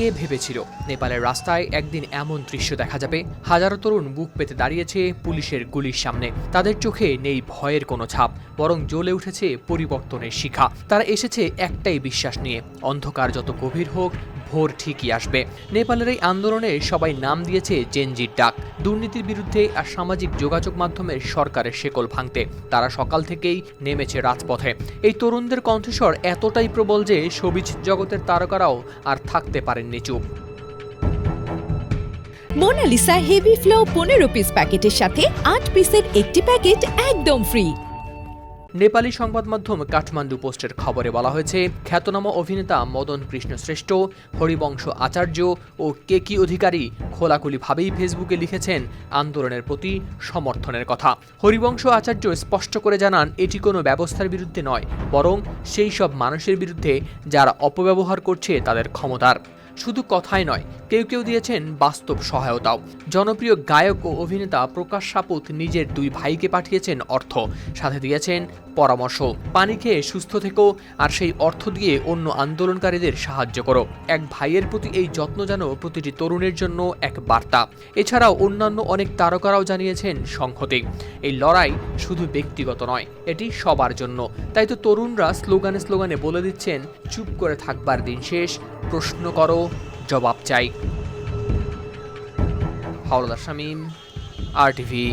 কে ভেবেছিল? নেপালের রাস্তায় একদিন এমন দৃশ্য দেখা যাবে। হাজারো তরুণ বুক পেতে দাঁড়িয়েছে পুলিশের গুলির সামনে। তাদের চোখে নেই ভয়ের কোনো ছাপ, বরং জ্বলে উঠেছে পরিবর্তনের শিখা। তারা এসেছে একটাই বিশ্বাস নিয়ে। অন্ধকার যত গভীর হোক ভোর ঠিকই আসবে। নেপালের এই আন্দোলনে সবাই নাম দিয়েছে জেনজির ডাক। দুর্নীতির বিরুদ্ধে আর সামাজিক যোগাযোগ মাধ্যমের সরকারের শেকল ভাঙতে। তারা সকাল থেকেই নেমেছে রাজপথে। এই তরুণদের কণ্ঠস্বর এতটাই প্রবল যে সবিজ জগতের তারকারাও আর থাকতে পারেননি চুপ মোনালিসা হেভি ফ্লো পনেরো পিস প্যাকেটের সাথে আট পিসের একটি প্যাকেট একদম ফ্রি। নেপালি সংবাদ মাধ্যম কাঠমান্ডু পোস্টের খবরে বলা হয়েছে, খ্যাতনামা অভিনেতা মদন কৃষ্ণ শ্রেষ্ঠ, হরিবংশ আচার্য ও কেকি অধিকারী খোলাখুলিভাবেই ফেসবুকে লিখেছেন আন্দোলনের প্রতি সমর্থনের কথা। হরিবংশ আচার্য স্পষ্ট করে জানান, এটি কোনো ব্যবস্থার বিরুদ্ধে নয়, বরং সেই সব মানুষের বিরুদ্ধে যারা অপব্যবহার করছে তাদের ক্ষমতার। শুধু কথাই নয় কেউ কেউ দিয়েছেন বাস্তব সহায়তাও। জনপ্রিয় গায়ক ও অভিনেতা প্রকাশ সাপুত নিজের দুই ভাইকে পাঠিয়েছেন অর্থ। সাথে দিয়েছেন পরামর্শ। পানি খেয়ে সুস্থ থেকো আর সেই অর্থ দিয়ে অন্য আন্দোলনকারীদের সাহায্য করো। এক ভাইয়ের প্রতি এই যত্ন যেন প্রতিটি তরুণের জন্য এক বার্তা। এছাড়াও অন্যান্য অনেক তারকারাও জানিয়েছেন সংহতি। এই লড়াই শুধু ব্যক্তিগত নয়, এটি সবার জন্য। তাই তো তরুণরা স্লোগানে স্লোগানে বলে দিচ্ছেন, চুপ করে থাকবার দিন শেষ, প্রশ্ন করো জবাব চাই। হাওলাদার শামীম আর টিভি